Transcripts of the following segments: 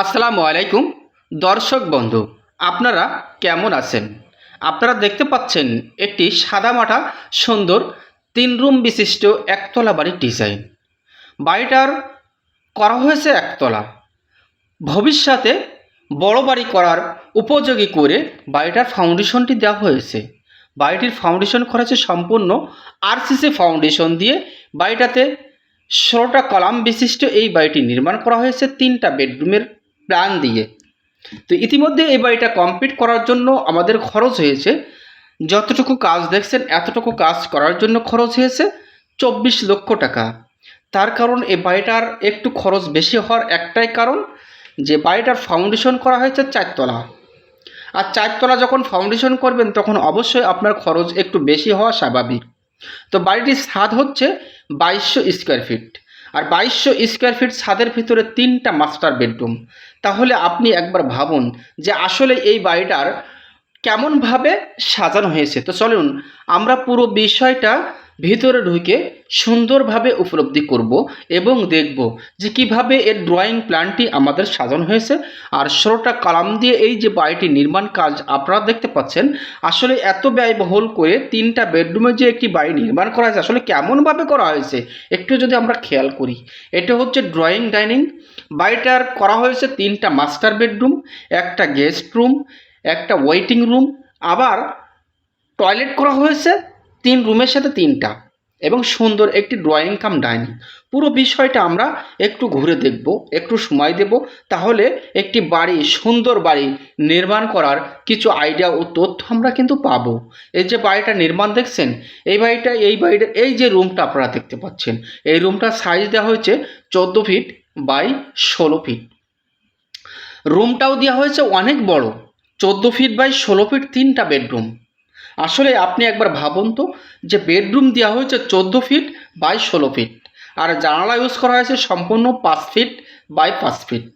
আসসালামু আলাইকুম, দর্শক বন্ধু, আপনারা কেমন আছেন? আপনারা দেখতে পাচ্ছেন একটি সাদামাটা সুন্দর, তিন রুম বিশিষ্ট একতলা বাড়ির ডিজাইন। বাড়িটার করা হয়েছে একতলা। ভবিষ্যতে বড় বাড়ি করার উপযোগী করে বাড়িটার ফাউন্ডেশনটি দেওয়া হয়েছে। বাড়িটির ফাউন্ডেশন করা হয়েছে সম্পূর্ণ আরসিসি ফাউন্ডেশন দিয়ে বাড়িটাতে ষোলোটা কলাম বিশিষ্ট এই বাড়িটি নির্মাণ করা হয়েছে। তিনটা বেডরুমের প্ল্যান দিয়ে। তো ইতিমধ্যে এই বাড়িটা কমপ্লিট করার জন্য আমাদের খরচ হয়েছে, যতটুকু কাজ দেখছেন এতটুকু কাজ করার জন্য খরচ হয়েছে চব্বিশ লক্ষ টাকা। তার কারণ এই বাড়িটার একটু খরচ বেশি হওয়ার একটাই কারণ যে বাড়িটার ফাউন্ডেশন করা হয়েছে চারতলা। আর চারতলা যখন ফাউন্ডেশন করবেন তখন অবশ্যই আপনার খরচ একটু বেশি হওয়া স্বাভাবিক। তো বাড়িটির স্বাদ হচ্ছে বাইশশো স্কোয়ার ফিট আর বাইশশো স্কোয়ার ফিট ছাদের ভিতরে তিনটা মাস্টার বেডরুম। তাহলে আপনি একবার ভাবুন যে আসলে এই বাড়িটার কেমনভাবে সাজানো হয়েছে। তো চলুন, আমরা পুরো বিষয়টা ভিতরে ঢুকে সুন্দরভাবে উপলব্ধি করব এবং দেখব যে কীভাবে এর ড্রয়িং প্ল্যানটি আমাদের সাজানো হয়েছে। আর ষোলোটা কালাম দিয়ে এই যে বাড়িটি নির্মাণ কাজ আপনারা দেখতে পাচ্ছেন, আসলে এত ব্যয়বহুল করে তিনটা বেডরুমে যে একটি বাড়ি নির্মাণ করা হয়েছে, আসলে কেমনভাবে করা হয়েছে একটু যদি আমরা খেয়াল করি। এটা হচ্ছে ড্রয়িং ডাইনিং বাড়িটার করা হয়েছে তিনটা মাস্টার বেডরুম, একটা গেস্ট রুম একটা ওয়েটিং রুম আবার টয়লেট করা হয়েছে। তিন রুমের সাথে তিনটা। এবং সুন্দর একটি ড্রয়িং কাম ডাইনিং পুরো বিষয়টা আমরা একটু ঘুরে দেখব, একটু সময় দেব। তাহলে একটি বাড়ি, সুন্দর বাড়ি নির্মাণ করার কিছু আইডিয়া ও তথ্য আমরা কিন্তু পাবো। এই যে বাড়িটা নির্মাণ দেখছেন, এই বাড়িটা এই বাড়িটা, এই যে রুমটা আপনারা দেখতে পাচ্ছেন, এই রুমটার সাইজ দেওয়া হয়েছে চোদ্দ ফিট বাই ষোলো ফিট রুমটাও দেওয়া হয়েছে অনেক বড়, চোদ্দ ফিট বাই ষোলো ফিট তিনটা বেডরুম আসলে আপনি একবার ভাবুন তো যে বেডরুম দেওয়া হয়েছে চোদ্দ ফিট বাই ষোলো ফিট, আর জানালা ইউজ করা হয়েছে সম্পূর্ণ পাঁচ ফিট বাই পাঁচ ফিট।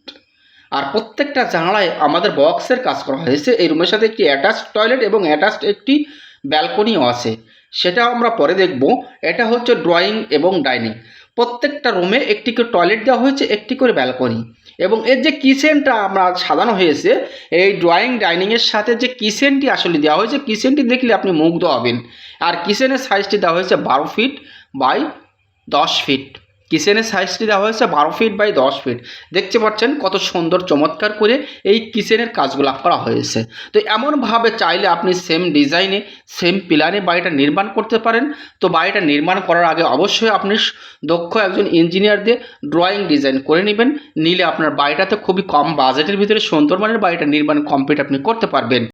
আর প্রত্যেকটা জানালায় আমাদের বক্সের কাজ করা হয়েছে। এই রুমের সাথে একটি অ্যাটাচড টয়লেট এবং অ্যাটাচড একটি ব্যালকনিও আছে। সেটা আমরা পরে দেখব। এটা হচ্ছে ড্রয়িং এবং ডাইনিং। প্রত্যেকটা রুমে একটি করে টয়লেট দেওয়া হয়েছে, একটি করে ব্যালকনি। এবং এর যে কিচেনটা আমরা সাজানো হয়েছে, এই ড্রয়িং ডাইনিংয়ের সাথে যে কিচেনটি আসলে দেওয়া হয়েছে কিচেনটি দেখলে আপনি মুগ্ধ হবেন। আর কিচেনের সাইজটি দেওয়া হয়েছে বারো ফিট বাই দশ ফিট কিচেনের সাইজটি দেওয়া হয়েছে বারো ফিট বাই দশ ফিট দেখতে পাচ্ছেন কত সুন্দর চমৎকার করে এই কিচেনের কাজগুলো করা হয়েছে। তো এমনভাবে চাইলে আপনি সেম ডিজাইনে সেম প্ল্যানে বাড়িটা নির্মাণ করতে পারেন। তো বাড়িটা নির্মাণ করার আগে অবশ্যই আপনি দক্ষ একজন ইঞ্জিনিয়ার দিয়ে ড্রয়িং ডিজাইন করে নেবেন। নিলে আপনার বাড়িটাতে খুবই কম বাজেটের ভিতরে সুন্দরবনের বাড়িটা নির্মাণ কমপ্লিট আপনি করতে পারবেন।